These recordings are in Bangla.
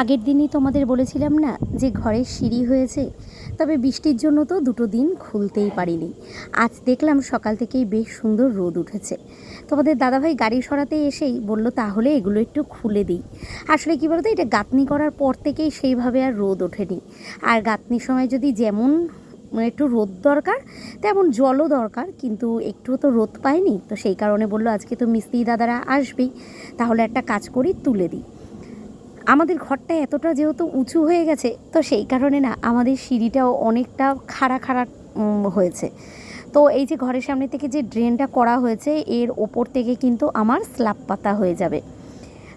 আগের দিনই তোমাদের বলেছিলাম না যে ঘরের সিঁড়ি হয়েছে? তবে বৃষ্টির জন্য তো দুটো দিন খুলতেই পারিনি। আজ দেখলাম সকাল থেকেই বেশ সুন্দর রোদ উঠেছে। তোমাদের দাদাভাই গাড়ি সরাতে এসেই বলল, তাহলে এগুলো একটু খুলে দিই। আসলে কী বলতো, এটা গাঁথনি করার পর থেকেই সেইভাবে আর রোদ ওঠেনি। আর গাঁথনির সময় যদি যেমন মানে একটু রোদ দরকার, তেমন জলও দরকার, কিন্তু একটুও তো রোদ পায়নি তো সেই কারণে বলল, আজকে তো মিস্ত্রি দাদারা আসবেই, তাহলে একটা কাজ করি, তুলে দিই। আমাদের ঘরটা এতটা যেহেতু উঁচু হয়ে গেছে, তো সেই কারণে না আমাদের সিঁড়িটাও অনেকটা খাড়া খাড়া হয়েছে। তো এই যে ঘরের সামনে থেকে যে ড্রেনটা করা হয়েছে, এর ওপর থেকে কিন্তু আমার স্ল্যাব পাতা হয়ে যাবে।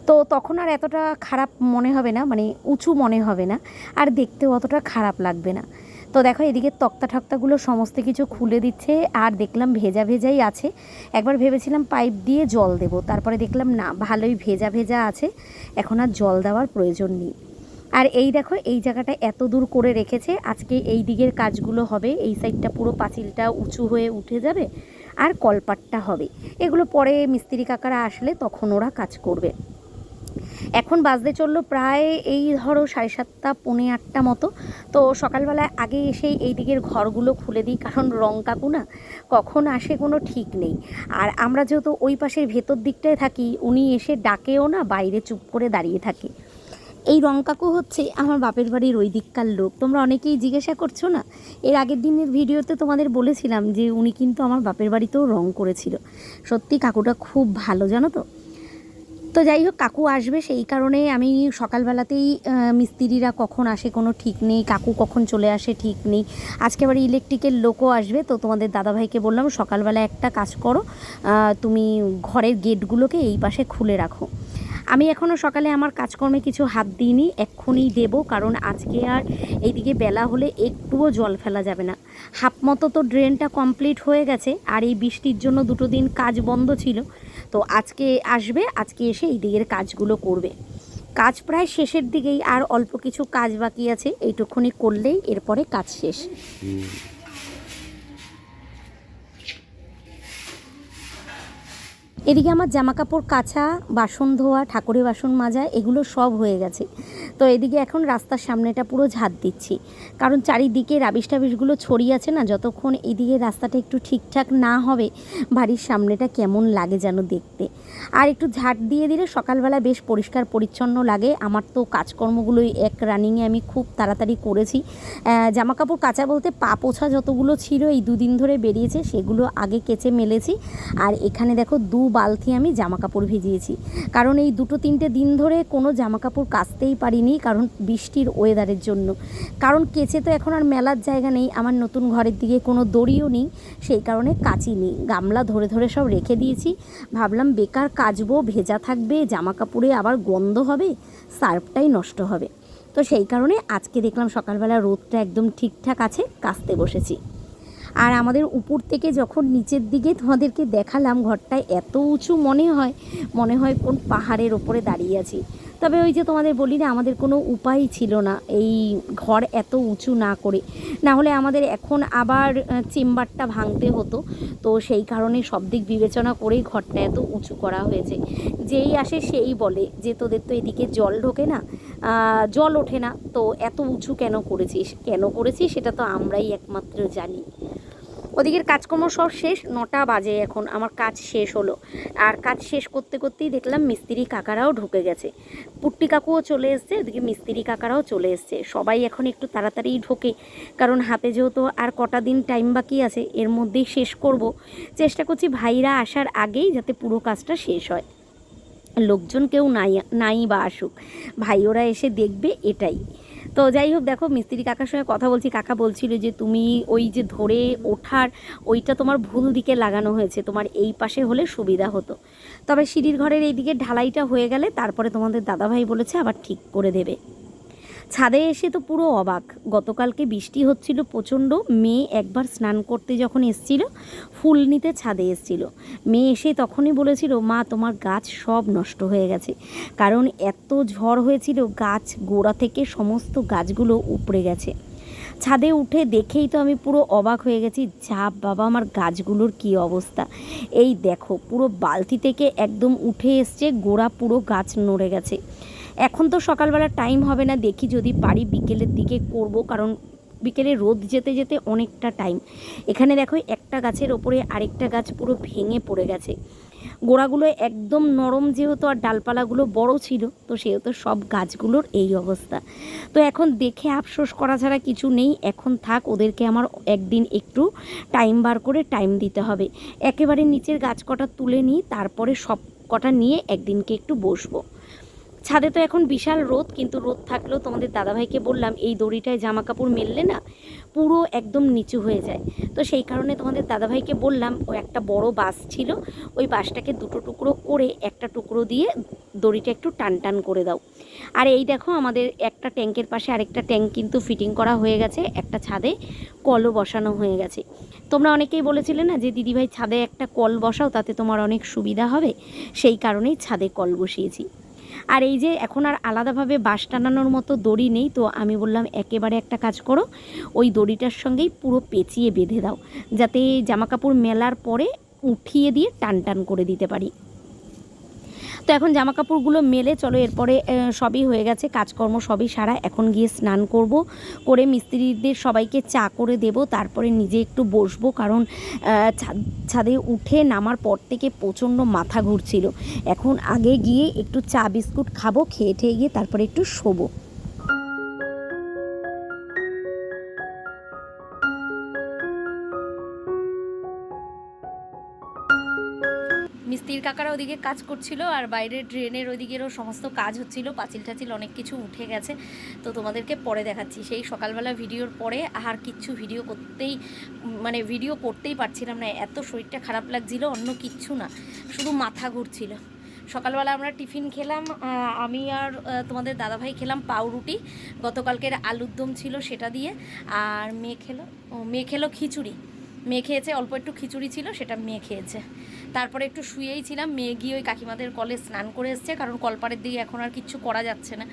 তো তখন আর এতটা খারাপ মনে হবে না মানে উঁচু মনে হবে না, আর দেখতেও অতটা খারাপ লাগবে না। তো দেখো, এদিকে তক্তা ঠক্তাগুলো সমস্ত কিছু খুলে দিচ্ছে, আর দেখলাম ভেজা ভেজাই আছে। একবার ভেবেছিলাম পাইপ দিয়ে জল দেব, তারপরে দেখলাম না, ভালোই ভেজা ভেজা আছে, এখন আর জল দেওয়ার প্রয়োজন নেই। আর এই দেখো, এই জায়গাটা এত দূর করে রেখেছে, আজকে এই দিকের কাজগুলো হবে, এই সাইডটা পুরো পাঁচিলটা উঁচু হয়ে উঠে যাবে, আর কলপাটটা হবে। এগুলো পরে মিস্ত্রি কাকারা আসলে তখন ওরা কাজ করবে। এখন বাজতে চলল প্রায় এই ধরো সাড়ে সাতটা, পৌনে আটটা মতো। তো সকালবেলায় আগে এসেই এই দিকের ঘরগুলো খুলে দিই, কারণ রং কাকু না, কখন আসে কোনো ঠিক নেই। আর আমরা যেহেতু ওই পাশের ভেতর দিকটায় থাকি, উনি এসে ডাকেও না, বাইরে চুপ করে দাঁড়িয়ে থাকে। এই রং কাকু হচ্ছে আমার বাপের বাড়ির ওই দিককার লোক। তোমরা অনেকেই জিজ্ঞাসা করছ না? এর আগের দিনের ভিডিওতে তোমাদের বলেছিলাম যে উনি কিন্তু আমার বাপের বাড়িতেও রং করেছিল। সত্যি কাকুটা খুব ভালো, জানো তো? তো যাই হোক, কাকু আসবে, সেই কারণে আমি সকালবেলাতেই মিস্ত্রিরা কখন আসে কোনো ঠিক নেই, কাকু কখন চলে আসে ঠিক নেই। আজকে আবার ইলেকট্রিকের লোকও আসবে, তো তোমাদের দাদাভাইকে বললাম, সকালবেলা একটা কাজ করো তুমি ঘরের গেটগুলোকে এই পাশে খুলে রাখো। আমি এখনও সকালে আমার কাজকর্মে কিছু হাত দিইনি, এক্ষুনি দেব, কারণ আজকে আর এইদিকে বেলা হলে একটুও জল ফেলা যাবে না। হাফ মতো তো ড্রেনটা কমপ্লিট হয়ে গেছে, আর এই বৃষ্টির জন্য দুটো দিন কাজ বন্ধ ছিল। তো আজকে আসবে, আজকে এসে এই দিকের কাজগুলো করবে। কাজ প্রায় শেষের দিকেই আর অল্প কিছু কাজ বাকি আছে, এইটুকুনি করলেই এরপরে কাজ শেষ। এদিকে আমার জামা কাপড় কাচা, বাসন ধোয়া, ঠাকুরের বাসন মাজা, এগুলো সব হয়ে গেছে। তো এদিকে এখন রাস্তার সামনেটা পুরো ঝাঁট দিচ্ছি। কারণ চারিদিকে রাবিশ টাবিশগুলো ছড়িয়ে আছে না, যতক্ষণ এদিকে রাস্তাটা একটু ঠিকঠাক না হবে, বাড়ির সামনেটা কেমন লাগে যেন দেখতে। আর একটু ঝাঁট দিয়ে দিলে সকালবেলা বেশ পরিষ্কার পরিচ্ছন্ন লাগে। আমার তো কাজকর্মগুলোই এক রানিংয়ে আমি খুব তাড়াতাড়ি করেছি। জামা কাপড় কাচা বলতে পা পোছা যতগুলো ছিল, এই দুদিন ধরে বেরিয়েছে, সেগুলো আগে কেচে মেলেছি। আর এখানে দেখো দু বালতি আমি জামা কাপড় ভিজিয়েছি। কারণ এই দুটো তিনটে দিন ধরে কোনো জামা কাপড় কাচতেই পারিনি কারণ বৃষ্টির ওয়েদারের জন্য। কারণ কেচে তো এখন আর মেলার জায়গা নেই, আমার নতুন ঘরের দিকে কোনো দড়িও নেই, সেই কারণে কাচিনি গামলা ধরে ধরে সব রেখে দিয়েছি। ভাবলাম বেকার কাচবো, ভেজা থাকবে জামা কাপড়ে আবার গন্ধ হবে, সার্ফটাই নষ্ট হবে। তো সেই কারণে আজকে দেখলাম সকালবেলা রোদটা একদম ঠিকঠাক আছে, কাচতে বসেছি। আর আমাদের উপর থেকে যখন নিচের দিকে তোমাদেরকে দেখালাম ঘরটা এত উঁচু মনে হয় মনে হয় কোন পাহাড়ের ওপরে দাঁড়িয়ে আছি। তবে ওই যে তোমাদের বলি না, আমাদের কোনো উপায় ছিল না এই ঘর এত উঁচু না করে। না হলে আমাদের এখন আবার চেম্বারটা ভাঙতে হতো। তো সেই কারণে সব দিক বিবেচনা করেই ঘরটা এত উঁচু করা হয়েছে। যেই আসে সেই বলে যে তোদের তো এদিকে জল ঢোকে না জল ওঠে না। তো এত উঁচু কেন করেছিস? কেন করেছিস সেটা তো আমরাই একমাত্র জানি। ওদিকের কাজকর্ম সব শেষ, নটা বাজে এখন, আমার কাজ শেষ হলো। আর কাজ শেষ করতে করতেই দেখলাম মিস্ত্রি কাকারাও ঢুকে গেছে। পুট্টি কাকুও চলে এসছে ওদিকে মিস্ত্রি কাকারাও চলে এসছে। সবাই এখন একটু তাড়াতাড়ি ঢোকে, কারণ হাতে যেহেতু আর কটা দিন টাইম বাকি আছে, এর মধ্যেই শেষ করব। চেষ্টা করছি ভাইরা আসার আগেই যাতে পুরো কাজটা শেষ হয়। লোকজন কেউ নাই নাই বা আসুক। ভাই ওরা এসে দেখবে এটাই। তো যাই হোক, দেখো মিস্ত্রি কাকার সঙ্গে কথা বলছি। কাকা বলছিল যে তুমি ওই যে ধরে ওঠার ওইটা তোমার ভুল দিকে লাগানো হয়েছে, তোমার এই পাশে হলে সুবিধা হতো। তবে সিঁড়ির ঘরের এই দিকে ঢালাইটা হয়ে গেলে তারপরে তোমাদের দাদাভাই বলেছে আবার ঠিক করে দেবে। ছাদে এসে তো পুরো অবাক। গতকালকে বৃষ্টি হচ্ছিল প্রচণ্ড, মেয়ে একবার স্নান করতে যখন এসছিল, ফুল নিতে ছাদে এসছিল। মেয়ে এসে তখনই বলেছিল, মা, তোমার গাছ সব নষ্ট হয়ে গেছে। কারণ এত ঝড় হয়েছিল, গাছ গোড়া থেকে সমস্ত গাছগুলো উপড়ে গেছে। ছাদে উঠে দেখেই তো আমি পুরো অবাক হয়ে গেছি, যা বাবা, আমার গাছগুলোর কি অবস্থা? এই দেখো, পুরো বালতি থেকে একদম উঠে এসছে, গোড়া পুরো গাছ নড়ে গেছে। এখন তো সকালবেলা টাইম হবে না, দেখি যদি পারি বিকেলের দিকে করব, কারণ বিকেলে রোদ যেতে যেতে অনেকটা টাইম এখানে দেখো একটা গাছের ওপরে আরেকটা গাছ পুরো ভেঙে পড়ে গেছে। গোড়াগুলো একদম নরম যেহেতু আর ডালপালাগুলো বড় ছিল, তো সেহেতু সব গাছগুলোর এই অবস্থা। তো এখন দেখে আফসোস করা ছাড়া কিছু নেই, এখন থাক, ওদেরকে আমার একদিন একটু টাইম বার করে টাইম দিতে হবে। একেবারে নিচের গাছ কটা তুলে নিই, তারপরে সব কটা নিয়ে একদিনকে একটু বসবো। ছাদে তো এখন বিশাল রোদ, কিন্তু রোদ থাকলেও তোমাদের দাদাভাইকে বললাম, এই দড়িটায় জামা কাপড় মেললে না পুরো একদম নিচু হয়ে যায়। তো সেই কারণে তোমাদের দাদাভাইকে বললাম, ও একটা বড় বাস ছিল, ওই বাসটাকে দুটো টুকরো করে একটা টুকরো দিয়ে দড়িটা একটু টান টান করে দাও। আর এই দেখো আমাদের একটা ট্যাঙ্কের পাশে আরেকটা ট্যাঙ্ক কিন্তু ফিটিং করা হয়ে গেছে, একটা ছাদে কলও বসানো হয়ে গেছে। তোমরা অনেকেই বলেছিলে না যে, দিদিভাই, ছাদে একটা কল বসাও, তাতে তোমার অনেক সুবিধা হবে? সেই কারণেই ছাদে কল বসিয়েছি। আর এই যে এখন আর আলাদাভাবে বাঁশ টানানোর মতো দড়ি নেই, তো আমি বললাম একেবারে একটা কাজ করো, ওই দড়িটার সঙ্গেই পুরো পেঁচিয়ে বেঁধে দাও, যাতে জামাকাপড় মেলার পরে উঠিয়ে দিয়ে টান টান করে দিতে পারি। তো এখন জামা কাপড়গুলো মেলে চলো এরপরে সবই হয়ে গেছে, কাজকর্ম সবই সারা। এখন গিয়ে স্নান করব, করে মিস্ত্রিদের সবাইকে চা করে দেব, তারপরে নিজে একটু বসবো, কারণ ছাদ- উঠে নামার পর থেকে প্রচণ্ড মাথা ঘুরছিল। এখন আগে গিয়ে একটু চা বিস্কুট খাব, খেয়ে ঠেয়ে গিয়ে তারপরে একটু শোবো। মিস্ত্রির কাকারা ওদিকে কাজ করছিল আর বাইরের ড্রেনের ওইদিকেরও সমস্ত কাজ হচ্ছিল, পাঁচিল টাচিল অনেক কিছু উঠে গেছে। তো তোমাদেরকে পরে দেখাচ্ছি। সেই সকালবেলা ভিডিওর পরে আর কিচ্ছু ভিডিও করতেই মানে ভিডিও করতেই পারছিলাম না। এত শরীরটা খারাপ লাগছিল, অন্য কিচ্ছু না। শুধু মাথা ঘুরছিল। সকালবেলা আমরা টিফিন খেলাম আমি আর তোমাদের দাদাভাই খেলাম পাউরুটি। গতকালকের আলুর দম ছিল সেটা দিয়ে। আর মেয়ে খেলো মেয়ে খেলো খিচুড়ি। মেয়ে খেয়েছে, অল্প একটু খিচুড়ি ছিল, সেটা মেয়ে খেয়েছে। তারপরে একটু শুয়েই ছিলাম। মেয়ে গিয়ে ওই কাকিমাদের কলে স্নান করে এসছে, কারণ কলপাড়ের দিকে এখন আর কিচ্ছু করা যাচ্ছে না।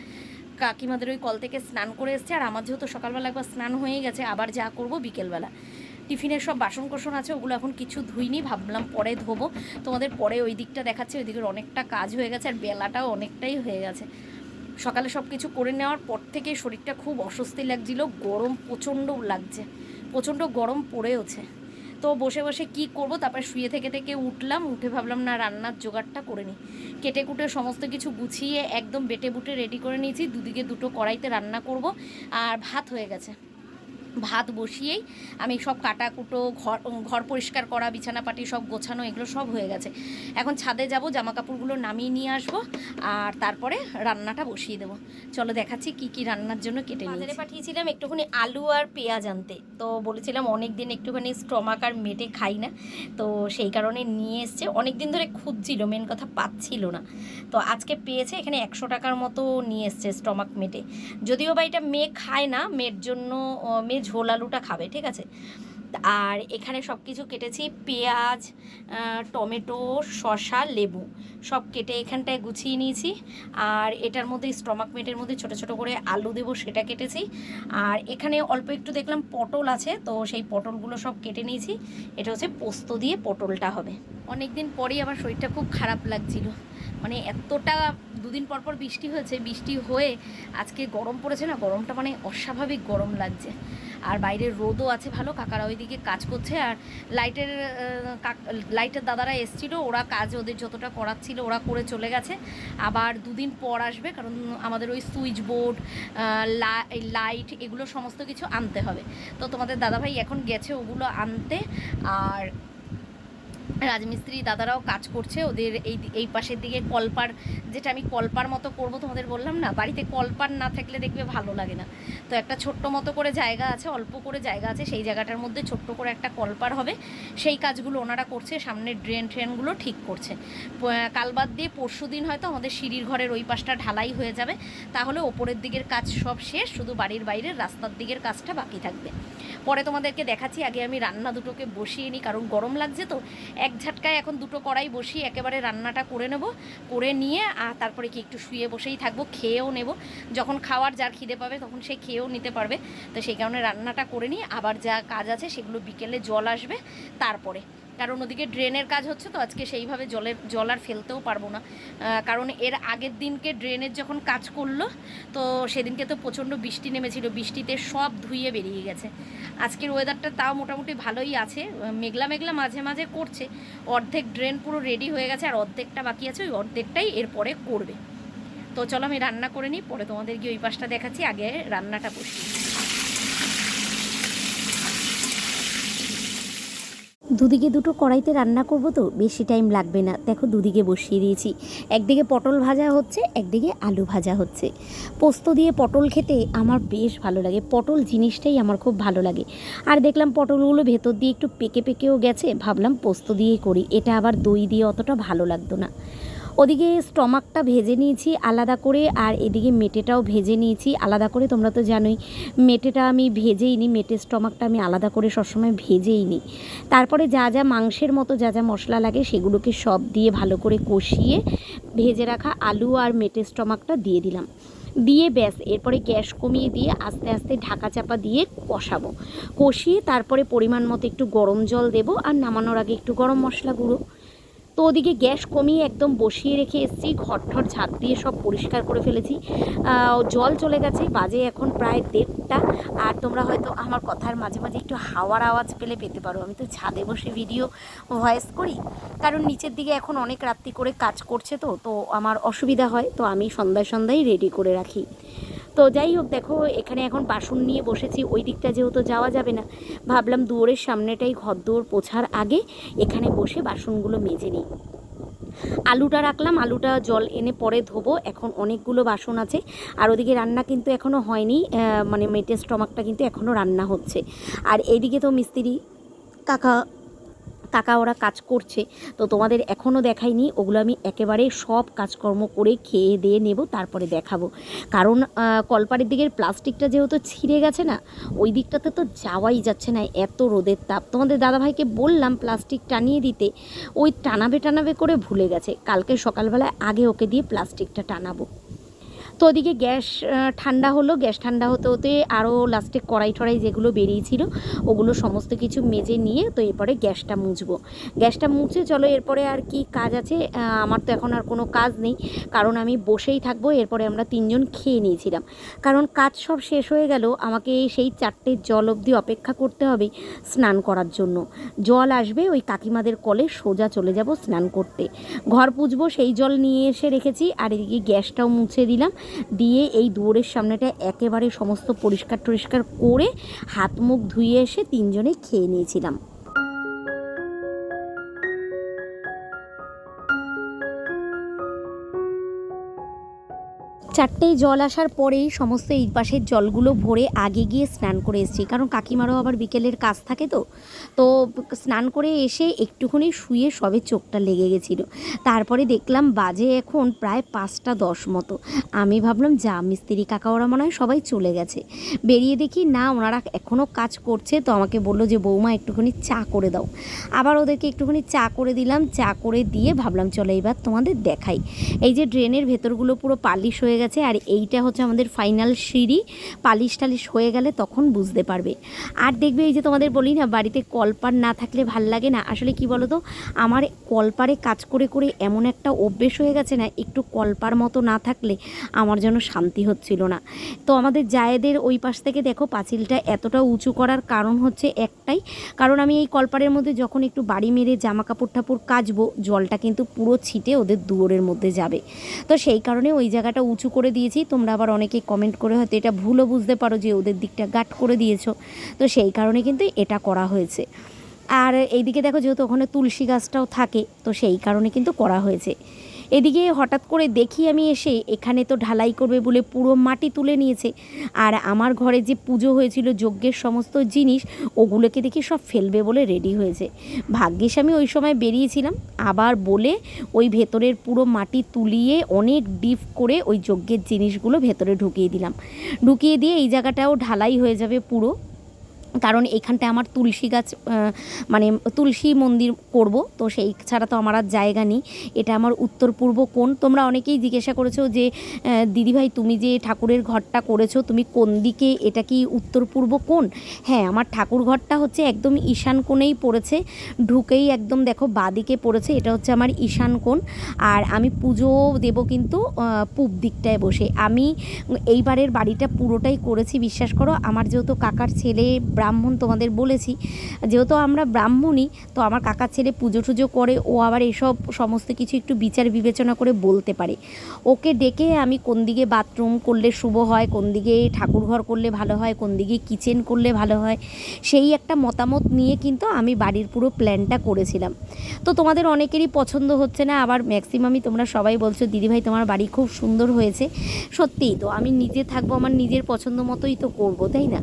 কাকিমাদের ওই কল থেকে স্নান করে এসছে, আর আমার যেহেতু সকালবেলা একবার স্নান হয়ে গেছে, আবার যা করব বিকেলবেলা। টিফিনের সব বাসন কোসন আছে, ওগুলো এখন কিছু ধুইনি, ভাবলাম পরে ধোবো। তোমাদের পরে ওই দিকটা দেখাচ্ছে, ওই দিকের অনেকটা কাজ হয়ে গেছে, আর বেলাটাও অনেকটাই হয়ে গেছে। সকালে সব কিছু করে নেওয়ার পর থেকে শরীরটা খুব অস্বস্তি লাগছিল, গরম প্রচণ্ড লাগছে, প্রচণ্ড গরম পড়েওছে। তো বসে বসে কি করব? তারপর শুয়ে থেকে থেকে উঠলাম, উঠে ভাবলাম, না, রান্নার জোগাড়টা করে নিই কেটে কুটে সমস্ত কিছু গুছিয়ে একদম বেটে বুটে রেডি করে নিয়েছি। দুদিকে দুটো কড়াইতে রান্না করব, আর ভাত হয়ে গেছে। ভাত বসিয়েই আমি সব কাটা কুটো ঘর ঘর পরিষ্কার করা বিছানাপাটি সব গোছানো এগুলো সব হয়ে গেছে। এখন ছাদে যাব জামা কাপড়গুলো নামিয়ে নিয়ে আসব আর তারপরে রান্নাটা বসিয়ে দেবো। চলো দেখাচ্ছি কি কি রান্নার জন্য কেটে বাজারে পাঠিয়েছিলাম একটুখানি আলু আর পেঁয়াজ আনতে। তো বলেছিলাম অনেক দিন একটুখানি স্টমাক আর মেটে খাই না। তো সেই কারণে নিয়ে এসছে। অনেক দিন ধরে খুঁজছিল মেন কথা পাচ্ছিল না। তো আজকে পেয়েছে এখানে একশো টাকার মতো নিয়ে এসছে স্টমাক মেটে। যদিও বা এটা মেয়ে খায় না মেয়ের জন্য মেয়ে ঝোল আলুটা খাবে, ঠিক আছে? আর এখানে সব কিছু কেটেছি, পেঁয়াজ টমেটো, শসা, লেবু, সব কেটে এখানটায় গুছিয়ে নিয়েছি। আর এটার মধ্যে স্টমাক মেটের মধ্যে ছোট ছোট করে আলু দেবো, সেটা কেটেছি। আর এখানে অল্প একটু দেখলাম পটল আছে, তো সেই পটলগুলো সব কেটে নিয়েছি। এটা হচ্ছে পোস্ত দিয়ে পটলটা হবে। অনেক দিন পরেই আমার শরীরটা খুব খারাপ লাগছিল। মানে এতটা দুদিন পর পর বৃষ্টি হয়েছে, বৃষ্টি হয়ে আজকে গরম পড়েছে না, গরমটা মানে অস্বাভাবিক গরম লাগছে। আর বাইরে রোদও আছে ভালো, কাকারা ওইদিকে কাজ করছে আর লাইটের লাইটের দাদারা এসছিল, ওরা কাজ ওদের যতটা করাচ্ছিল ওরা করে চলে গেছে। আবার দুদিন পর আসবে, কারণ আমাদের ওই সুইচ বোর্ড লাইট এগুলো সমস্ত কিছু আনতে হবে। তো তোমাদের দাদাভাই এখন গেছে ওগুলো আনতে, আর রাজমিস্ত্রি দাদারাও কাজ করছে। ওদের এই এই পাশের দিকে কলপার, যেটা আমি কলপার মতো করব তোমাদের বললাম না, বাড়িতে কলপার না থাকলে দেখবে ভালো লাগে না। তো একটা ছোট্ট মতো করে জায়গা আছে, অল্প করে জায়গা আছে, সেই জায়গাটার মধ্যে ছোট্ট করে একটা কলপার হবে। সেই কাজগুলো ওনারা করছে সামনে ড্রেন ট্রেনগুলো ঠিক করছে। প- কাল বাদ দিয়ে পরশু দিন হয়তো আমাদের সিঁড়ির ঘরের ওই পাশটা ঢালাই হয়ে যাবে। তাহলে ওপরের দিকের কাজ সব শেষ, শুধু বাড়ির বাইরের রাস্তার দিকের কাজটা বাকি থাকবে। পরে তোমাদেরকে দেখাচ্ছি, আগে আমি রান্না দুটোকে বসিয়ে নিই, কারণ গরম লাগছে তো এক ঝাটকায় এখন দুটো কড়াই বসিয়ে একেবারে রান্নাটা করে নেব, করে নিয়ে, আর তারপরে কি একটু শুয়ে বসেই থাকব, খেয়েও নেব। যখন খাওয়ার যার খিদে পাবে তখন সে খেয়েও নিতে পারবে। তো সেই কারণে রান্নাটা করে নিই। আবার যা কাজ আছে সেগুলো বিকেলে জল আসবে, তারপরে। কারণ ওদিকে ড্রেনের কাজ হচ্ছে তো, আজকে সেইভাবে জলের, জল আর ফেলতেও পারব না। কারণ এর আগের দিনকে ড্রেনের যখন কাজ করল, তো সেদিনকে তো প্রচণ্ড বৃষ্টি নেমেছিল, বৃষ্টিতে সব ধুয়ে বেরিয়ে গেছে। আজকের ওয়েদারটা তাও মোটামুটি ভালোই আছে, মেঘলা মেঘলা মাঝে মাঝে করছে, অর্ধেক ড্রেন পুরো রেডি হয়ে গেছে আর অর্ধেকটা বাকি আছে, ওই অর্ধেকটাই এরপরে করবে। তো চলো আমি রান্না করে নিই, পরে তোমাদের গিয়ে ওই পাশটা দেখাচ্ছি, আগে রান্নাটা বসি দুদিকে দুটো কড়াইতে রান্না করব তো, বেশি টাইম লাগবে না। দেখো দুদিকে বসিয়ে দিয়েছি। একদিকে পটল ভাজা হচ্ছে, একদিকে আলু ভাজা হচ্ছে। পোস্ত দিয়ে পটল খেতে আমার বেশ ভালো লাগে। পটল জিনিসটাই আমার খুব ভালো লাগে। আর দেখলাম পটলগুলো ভেতর দিয়ে একটু পেকে পেকেও গেছে, ভাবলাম পোস্ত দিয়ে করি। এটা আবার দই দিয়ে অতটা ভালো লাগতো না। ওদিকে স্টমাকটা ভেজে নিয়েছি আলাদা করে, আর এদিকে মেটেটাও ভেজে নিয়েছি আলাদা করে। তোমরা তো জানোই, মেটেটা আমি ভেজেই নিই মেটের স্টমাকটা আমি আলাদা করে সবসময় ভেজেই নিই তারপরে যা যা মাংসের মতো যা যা মশলা লাগে সেগুলোকে সব দিয়ে ভালো করে কষিয়ে ভেজে রাখা আলু আর মেটের স্টমাকটা দিয়ে দিলাম। দিয়ে ব্যাস, এরপরে গ্যাস কমিয়ে দিয়ে আস্তে আস্তে ঢাকা চাপা দিয়ে কষাবো। কষিয়ে তারপরে পরিমাণ মতো একটু গরম জল দেবো, আর নামানোর আগে একটু গরম মশলা গুঁড়ো। তো ওদিকে গ্যাস কমিয়ে একদম বসিয়ে রেখে এসেছি, ঘর ঠর ঝাঁপ দিয়ে সব পরিষ্কার করে ফেলেছি। জল চলে গেছে, বাজে এখন প্রায় দেড়টা। আর তোমরা হয়তো আমার কথার মাঝে মাঝে একটু হাওয়ার আওয়াজ পেলে পেতে পারো। আমি তো ছাদে বসে ভিডিও ভয়েস করি। কারণ নিচের দিকে এখন অনেক রাত্রি করে কাজ করছে তো তো আমার অসুবিধা হয়, তো আমি সন্ধ্যায় সন্ধ্যায় রেডি করে রাখি। তো যাই হোক, দেখো, এখানে এখন বাসন নিয়ে বসেছি, ওই দিকটা যেহেতু যাওয়া যাবে না, ভাবলাম দুয়ারের সামনেটাই ঘর দুয়ার পোছার আগে এখানে বসে বাসনগুলো মেজে নিই। আলুটা রাখলাম, আলুটা জল এনে পরে ধোবো, এখন অনেকগুলো বাসন আছে, আর ওদিকে রান্না কিন্তু এখনও হয়নি মানে মেটের স্টমাকটা কিন্তু এখনও রান্না হচ্ছে। আর এইদিকে তো মিস্ত্রি, কাকা কাকা ওরা কাজ করছে। তো তোমাদের এখনও দেখাইনি, ওগুলো আমি একেবারে সব কাজকর্ম করে খেয়ে দিয়ে নেব, তারপরে দেখাবো। কারণ কলপাড়ের দিকের প্লাস্টিকটা যেহেতু ছিঁড়ে গেছে না, ওই দিকটাতে তো যাওয়াই যাচ্ছে না এত রোদের তাপ। তোমাদের দাদাভাইকে বললাম প্লাস্টিক টানিয়ে দিতে, ওই টানাবে টানাবে করে ভুলে গেছে। কালকে সকালবেলায় আগে ওকে দিয়ে প্লাস্টিকটা টানাবো। তো ওদিকে গ্যাস ঠান্ডা হলো। গ্যাস ঠান্ডা হতে হতে আরও লাস্টে কড়াই টড়াই যেগুলো বেরিয়েছিল, ওগুলো সমস্ত কিছু মেজে নিয়ে তো এরপরে গ্যাসটা মুছবো। গ্যাসটা মুছে চলো, এরপরে আর কি কাজ আছে? আমার তো এখন আর কোনো কাজ নেই। কারণ আমি বসেই থাকব, এরপরে আমরা তিনজন খেয়ে নিয়েছিলাম। কারণ কাজ সব শেষ হয়ে গেল, আমাকে সেই চারটে জল অবধি অপেক্ষা করতে হবে স্নান করার জন্য। জল আসবে, ওই কাকিমাদের কলে সোজা চলে যাব স্নান করতে। ঘর পুজবো, সেই জল নিয়ে এসে রেখেছি, আর এদিকে গ্যাসটাও মুছে দিলাম। দিয়ে এই দুয়ারের সামনেটা একেবারে সমস্ত পরিষ্কার টরিষ্কার করে হাত মুখ ধুয়ে এসে তিনজনে খেয়ে নিয়েছিলাম। চারটেই জল আসার পরেই সমস্ত এই পাশের জলগুলো ভরে আগে গিয়ে স্নান করে এসেছি। কারণ কাকিমারও আবার বিকেলের কাজ থাকে তো। তো স্নান করে এসে একটুখানি শুয়ে সবে চোখটা লেগে গেছিল। তারপরে দেখলাম বাজে এখন প্রায় পাঁচটা দশ মতো। আমি ভাবলাম, যা মিস্ত্রি কাকা, ওরা মনে হয় সবাই চলে গেছে। বেরিয়ে দেখি, না, ওনারা এখনও কাজ করছে। তো আমাকে বলল যে, বৌমা, একটুখানি চা করে দাও। আবার ওদেরকে একটুখানি চা করে দিলাম। চা করে দিয়ে ভাবলাম, চলো এবার তোমাদের দেখাই। এই যে, ড্রেনের ভেতরগুলো পুরো পালিশ হয়ে গেছে। আর এইটা হচ্ছে আমাদের ফাইনাল সিঁড়ি। পালিশ টালিশ হয়ে গেলে তখন বুঝতে পারবে। আর দেখবে এই যে তোমাদের বলি না, বাড়িতে কলপার না থাকলে ভালো লাগে না। আসলে কি বলো তো আমার কলপারে কাজ করে করে এমন একটা অভ্যেস হয়ে গেছে না, একটু কলপার মতো না থাকলে আমার যেন শান্তি হচ্ছিল না। তো আমাদের জায়েদের ওই পাশ থেকে দেখো, পাঁচিলটা এতটা উঁচু করার কারণ হচ্ছে একটাই। কারণ আমি এই কলপারের মধ্যে যখন একটু বাড়ি মেরে জামা কাপড় টাপড় কাচবো, জলটা কিন্তু পুরো ছিটে ওদের দুয়ারের মধ্যে যাবে। তো সেই কারণে ওই জায়গাটা উঁচু করে দিয়েছি। তোমরা আবার অনেকে কমেন্ট করে হয়তো এটা ভুলও বুঝতে পারো যে ওদের দিকটা গাট করে দিয়েছ। তো সেই কারণে কিন্তু এটা করা হয়েছে। আর এইদিকে দেখো যেহেতু ওখানে তুলসী গাছটাও থাকে, তো সেই কারণে কিন্তু করা হয়েছে। এদিকে হঠাৎ করে দেখি আমি এসে, এখানে তো ঢালাই করবে বলে পুরো মাটি তুলে নিয়েছে। আর আমার ঘরে যে পুজো হয়েছিল, যজ্ঞের সমস্ত জিনিস, ওগুলোকে দেখি সব ফেলবে বলে রেডি হয়েছে। ভাগ্যিস আমি ওই সময় বেরিয়েছিলাম। আবার বলে ওই ভেতরের পুরো মাটি তুলিয়ে অনেক ডিপ করে ওই যজ্ঞের জিনিসগুলো ভেতরে ঢুকিয়ে দিলাম। ঢুকিয়ে দিয়ে এই জায়গাটাও ঢালাই হয়ে যাবে পুরো। কারণ এখানটায় আমার তুলসী গাছ মানে তুলসী মন্দির করব, তো সেই ছাড়া তো আমার আর জায়গা নেই। এটা আমার উত্তর পূর্ব কোণ। তোমরা অনেকেই জিজ্ঞাসা করেছ যে দিদিভাই তুমি যে ঠাকুরের ঘরটা করেছ, তুমি কোন দিকে? এটা কি উত্তর পূর্ব কোণ? হ্যাঁ আমার ঠাকুর ঘরটা হচ্ছে একদম ঈশান কোণেই পড়েছে। ঢুকেই একদম দেখো বাদিকে পড়েছে, এটা হচ্ছে আমার ঈশান কোণ। আর আমি পুজো দেব কিন্তু পূব দিকটায় বসে। আমি এইবারের বাড়িটা পুরোটাই করেছি, বিশ্বাস করো। আমার যেহেতু কাকার ছেলে ব্রাহ্মণ তোমাদের বলেছি, যেহেতু আমরা ব্রাহ্মণই, তো আমার কাকার ছেলে পুজো টুজো করে, ও আবার এসব সমস্ত কিছু একটু বিচার বিবেচনা করে বলতে পারে। ওকে ডেকে আমি কোন দিকে বাথরুম করলে শুভ হয়, কোন দিকে ঠাকুরঘর করলে ভালো হয়, কোন দিকে কিচেন করলে ভালো হয়, সেই একটা মতামত নিয়ে কিন্তু আমি বাড়ির পুরো প্ল্যানটা করেছিলাম। তো তোমাদের অনেকেরই পছন্দ হচ্ছে না, আবার ম্যাক্সিমামই তোমরা সবাই বলছো, দিদিভাই, তোমার বাড়ি খুব সুন্দর হয়েছে। সত্যিই তো আমি নিজে থাকব, আমার নিজের পছন্দ মতোই তো করব, তাই না?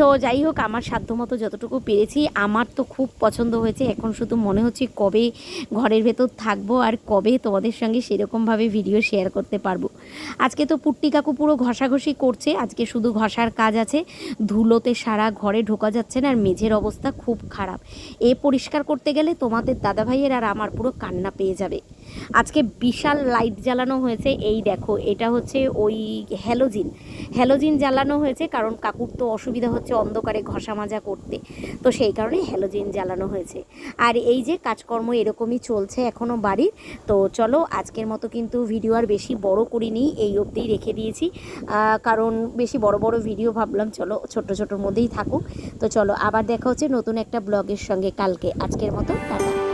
তো যাই হোক, আমার সাধ্যমতো যতটুকু পেরেছি, আমার তো খুব পছন্দ হয়েছে। এখন শুধু মনে হচ্ছে কবে ঘরের ভেতর থাকব আর কবে তোমাদের সঙ্গে সেরকমভাবে ভিডিও শেয়ার করতে পারব। আজকে তো পুট্টি কাকু পুরো ঘষাঘষি করছে, আজকে শুধু ঘষার কাজ আছে। ধুলোতে সারা ঘরে ঢোকা যাচ্ছে না আর মেঝের অবস্থা খুব খারাপ। এ পরিষ্কার করতে গেলে তোমাদের দাদাভাইয়ের আর আমার পুরো কান্না পেয়ে যাবে। আজকে বিশাল লাইট জ্বালানো হয়েছে, এই দেখো, এটা হচ্ছে ওই হ্যালোজিন হ্যালোজিন জ্বালানো হয়েছে কারণ কাকুর তো অসুবিধা হচ্ছে অন্ধকারে ঘষা মাজা করতে, তো সেই কারণে হ্যালোজিন জ্বালানো হয়েছে। আর এই যে কাজকর্ম এরকমই চলছে এখনও বাড়ির, তো চলো আজকের মতো কিন্তু ভিডিও আর বেশি বড় করিনি, এই অবধিই রেখে দিয়েছি। কারণ বেশি বড় বড় ভিডিও ভাবলাম, চলো ছোট ছোটোর মধ্যেই থাকুক। তো চলো আবার দেখা হচ্ছে নতুন একটা ব্লগের সঙ্গে কালকে। আজকের মতো, টাটা।